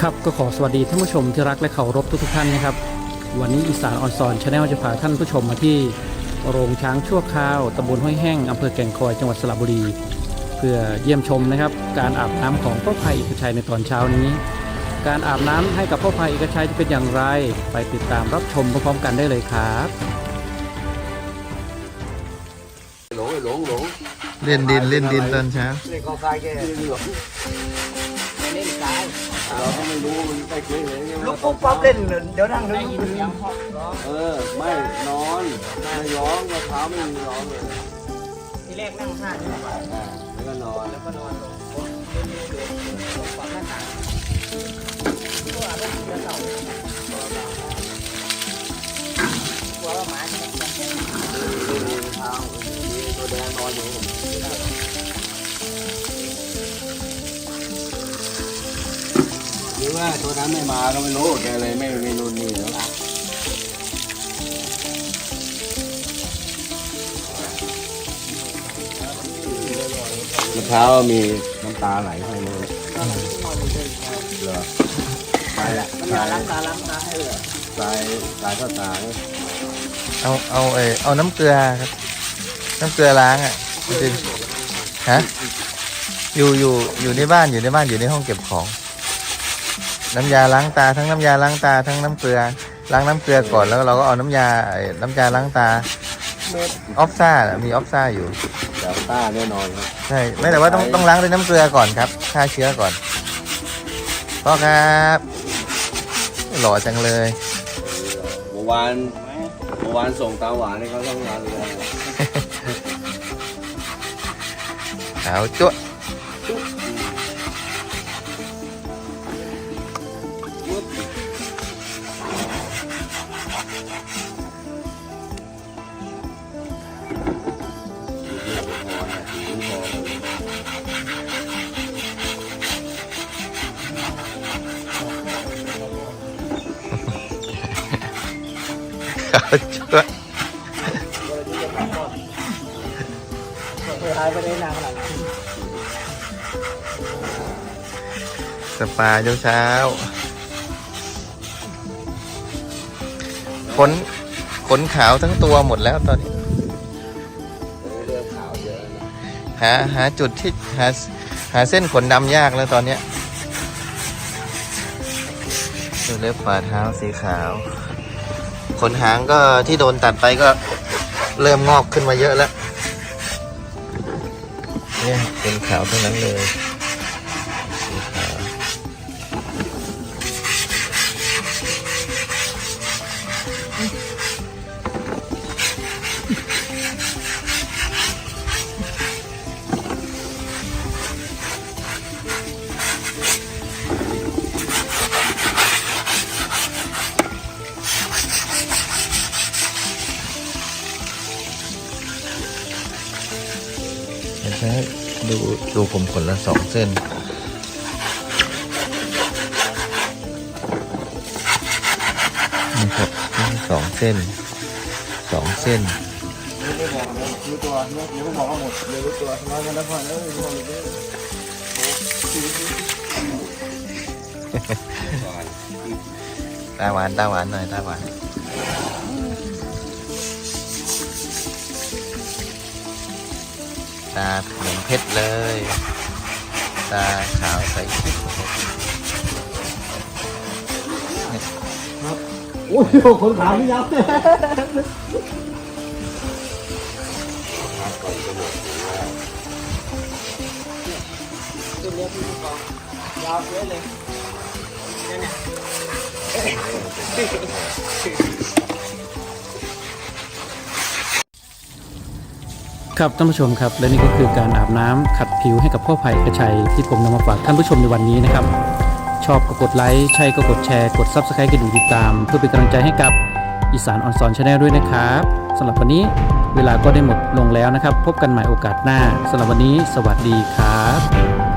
ครับก็ขอสวัสดีท่านผู้ชมที่รักและเคารพทุกๆท่านนะครับ วันนี้อีสานออนซอนชาแนลจะพาท่านผู้ชมมาที่โรงช้างชั่วคราวตำบลห้วยแห้งอำเภอแก่งคอยจังหวัดสระบุรี เพื่อเยี่ยมชมนะครับการอาบน้ำของพ่อภัยเอกชัยในตอนเช้านี้ การอาบน้ำให้กับพ่อภัยเอกชัยจะเป็นอย่างไร ไปติดตามรับชมพร้อมๆกันได้เลยครับหลงหลงหลงเล่นดินเล่นดินตอนเช้าเล่นกองทรายแกเล่นสาย เราก็ไม่รู้มันใกล้เคียงเลยเนี่ยลุกปุ๊บปั๊บเล่นเดี๋ยวนั่งดูได้ยินเสียงเคาะร้องเออไม่นอนไม่ร้องมะพร้าวไม่มีร้องเลยทีแรกนั่งท่านี้อ่าแล้วก็นอนแล้วก็นอนลงโอ๊ยเล่นเล่นเล่นลงฝั่งหน้าต่างกลัวว่าเสือเต่ากลัวว่าหมาจะมากินไม่มีมะพร้าวมีตัวแดงนอนอยู่ รือว่าตัวนั้นไม่มาก็ไม่รู้แกเลยไม่ไม่รุนนี่แล้วมะพร้าวมีน้ำตาไหลให้เลยเหรอไปละมันยาล้างตาล้างตาให้เลยสายสายข้าวตายเอาเอาเออเอาน้ำเกลือครับ น้ำเกลือล้างอะจริงฮะอยู่อยู่อยู่ในบ้านอยู่ในบ้านอยู่ในห้องเก็บของ น้ำยาล้างตาทั้งน้ำยาล้างตาทั้งน้ำเกลือ ล้างน้ำเกลือก่อนแล้วเราก็เอาน้ำยาไอ้น้ำยาล้างตาออฟซ่าน่ะมีออฟซ่าอยู่แถวต้าแน่นอนครับ ใช่ไม่แต่ว่าต้องต้องล้างด้วยน้ำเกลือก่อนครับฆ่าเชื้อก่อนพ่อครับหล่อจังเลย เมื่อวานเมื่อวานส่งตาหวานให้เขาต้องงานเลย ขาวจั๊วะ ขาวจั๊วะหายไปได้นานขนาดนั้นสปาเช้าเช้าขนขนขาวทั้งตัวหมดแล้วตอนนี้ เรื่องขาวเยอะนะหาหาจุดที่หาหาเส้นขนดำยากแล้วตอนเนี้ยดูเล็บฝ่าเท้าสีขาว ขนหางก็ที่โดนตัดไปก็เริ่มงอกขึ้นมาเยอะแล้ว เนี่ยเป็นขาวทั้งนั้นเลย เห็นไหมดูดูผมขนละสองเส้นนี่ครับสองเส้นสองเส้นรู้ตัวเนี่ยเดี๋ยวไม่บอกว่าหมดเดี๋ยวรู้ตัวน้อยกันแล้วพอเออรู้ตัวเลยตาหวานตาหวานหน่อยตาหวาน ตาเหมือนเพชรเลย ตาขาวใสกิ๊กโอ้ยคนขาวนี่ยับตัวเนี้ยพี่กองยาวเยอะเลยนั่นน่ะ ครับท่านผู้ชมครับ และนี่ก็คือการอาบน้ำขัดผิวให้กับพ่อไผ่กระชัยที่ผมนำมาฝากท่านผู้ชมในวันนี้นะครับ ชอบก็กดไลค์ใช่ก็กดแชร์กดซับสไครต์กระดิ่งติดตาม เพื่อเป็นกำลังใจให้กับอีสานออนซอนชาแนลด้วยนะครับสำหรับวันนี้เวลาก็ได้หมดลงแล้วนะครับ พบกันใหม่โอกาสหน้าสำหรับวันนี้ สวัสดีครับ